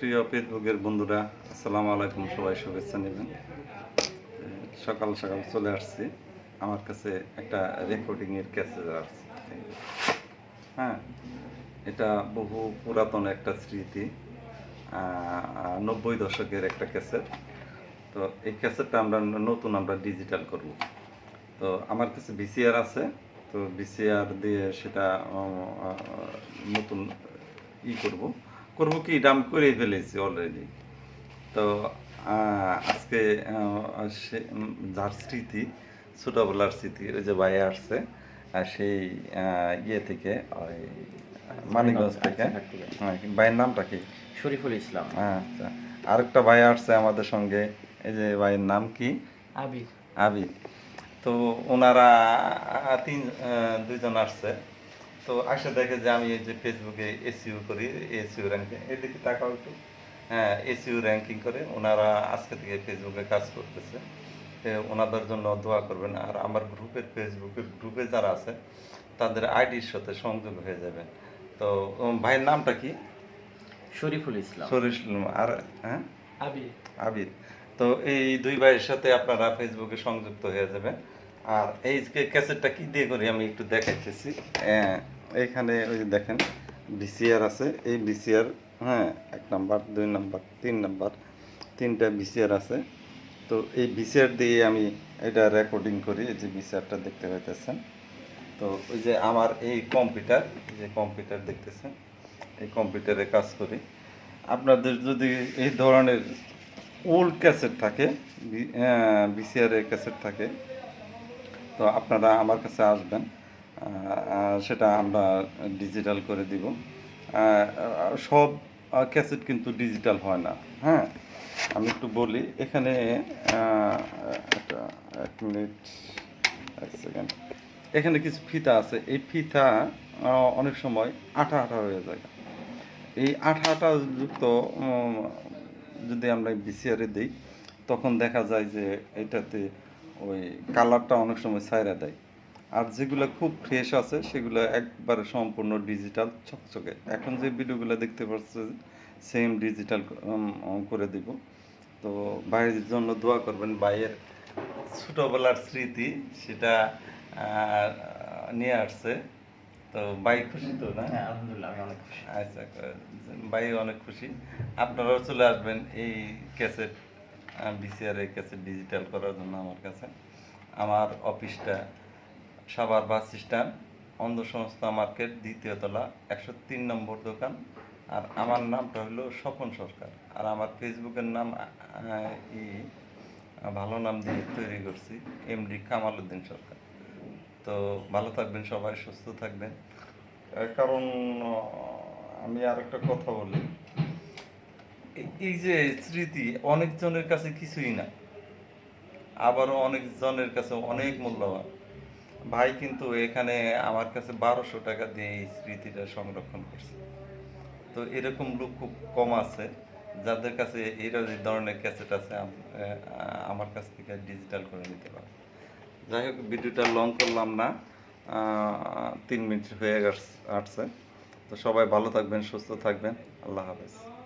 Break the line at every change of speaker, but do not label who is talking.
প্রিয় ফেসবুকের বন্ধুরা, আসসালামু আলাইকুম, সবাই শুভেচ্ছা নেবেন। সকাল সকাল চলে আসছি। আমার কাছে একটা রেকর্ডিং এর ক্যাসেট আসছে হ্যাঁ এটা বহু পুরাতন একটা স্মৃতি নব্বই দশকের একটা ক্যাসেট। তো এই ক্যাসেটটা আমরা নতুন আমরা ডিজিটাল করব। তো আমার কাছে ভিসিআর আছে। তো ভিসিআর দিয়ে সেটা নতুন ই করব। করব কি এটা আমি করেই ফেলেছি অলরেডি তো আজকে যার স্মৃতি ছোটবেলার স্মৃতি ওই যে ভাই আসছে সেই ইয়ে থেকে ওই মানিকগঞ্জ থেকে।
আচ্ছা,
হ্যাঁ, ভাইয়ের নামটা কি?
শরীফুল ইসলাম।
আচ্ছা আরেকটা ভাই আসছে আমাদের সঙ্গে এই যে ভাইয়ের নাম কি?
আবির।
আবির। তো ওনারা তিন দুইজন আসছে। তো আসে দেখে যে আমি এই যে ফেসবুকে এসিউ করি এসিউ র্যাঙ্কিং এদিকে তাকাও একটু। হ্যাঁ এসিউ র্যাঙ্কিং করে ওনারা আজকে থেকে ফেসবুকে কাজ করতেছে। ওনাদের জন্য দোয়া করবেন। আর আমার গ্রুপের ফেসবুকের গ্রুপে যারা আছে তাদের আইডির সাথে সংযোগ হয়ে যাবেন তো ভাইয়ের নামটা কি?
শরীফুল ইসলাম।
সরিষ আর হ্যাঁ?
আবির
আবির তো এই দুই ভাইয়ের সাথে আপনারা ফেসবুকে সংযুক্ত হয়ে যাবেন। আর এই ক্যাসেটটা কি দিয়ে করি আমি একটু দেখাইতেছি। হ্যাঁ, এইখানে ওই যে দেখেন ভিসিআর আছে। এই ভিসিআর হ্যাঁ এক নাম্বার দুই নাম্বার তিন নাম্বার তিনটা ভিসিআর আছে। তো এই ভিসিআর দিয়ে আমি এটা রেকর্ডিং করি এই যে ভিসিআরটা দেখতে পাইতেছেন। তো ওই যে আমার এই কম্পিউটার যে কম্পিউটার দেখতেছেন এই কম্পিউটারে কাজ করি। আপনাদের যদি এই ধরনের ওল্ড ক্যাসেট থাকে বিসিআর এর ক্যাসেট থাকে তো আপনারা আমার কাছে আসবেন সেটা আমরা ডিজিটাল করে দিব। সব ক্যাসেট কিন্তু ডিজিটাল হয় না হ্যাঁ? আমি একটু বলি, এখানে এক মিনিট, এক সেকেন্ড এখানে কিছু ফিতা আছে, এই ফিতা অনেক সময় আঠা আঠা হয়ে যায়। এই আঠা আঠা যুক্ত যদি আমরা বিসিআরে দিই, তখন দেখা যায় যে এটাতে ওই কালারটা অনেক সময় ছাইরা দেয়। আর যেগুলো খুব ফ্রেশ আছে সেগুলো একবারে সম্পূর্ণ ডিজিটাল চকচকে এখন যে ভিডিওগুলো দেখতে পাচ্ছেন সেম ডিজিটাল করে দিব। তো ভাইয়ের জন্য দোয়া করবেন ভাইয়ের ছোটোবেলার স্মৃতি সেটা নিয়ে আসছে। তো ভাই খুশি তো না?
হ্যাঁ আলহামদুলিল্লাহ আমি অনেক খুশি।
আচ্ছা ভাই অনেক খুশি। আপনারাও চলে আসবেন এই ক্যাসেট বিসিআর এই ক্যাসেট ডিজিটাল করার জন্য আমার কাছে। আমার অফিসটা সাভার বাস স্ট্যান্ড অন্ধ সংস্থা মার্কেট দ্বিতীয় তলা, একশো তিন নম্বর দোকান। আর আমার নামটা হলো স্বপন সরকার। আর আমার ফেসবুকের নাম ই, ভালো নাম দিয়ে তৈরি করছি এমডি কামাল উদ্দিন সরকার। তো ভালো থাকবেন সবাই, সুস্থ থাকবেন। কারণ আমি আর একটা কথা বলি। এই- যে স্মৃতি, অনেকজনের কাছে কিছুই না। অনেকজনের কাছে অনেক মূল্যবান। ভাই কিন্তু এখানে আমার কাছে বারোশো টাকা দিয়ে এই স্মৃতিটা সংরক্ষণ করছে। তো এরকম লোক খুব কম আছে, যাদের কাছে এই ধরনের ক্যাসেট আছে আমার কাছ থেকে ডিজিটাল করে নিতে পারে যাই হোক, ভিডিওটা লং করলাম না তিন মিনিট হয়ে গেছে, আসছে। তো সবাই ভালো থাকবেন, সুস্থ থাকবেন। আল্লাহ হাফেজ।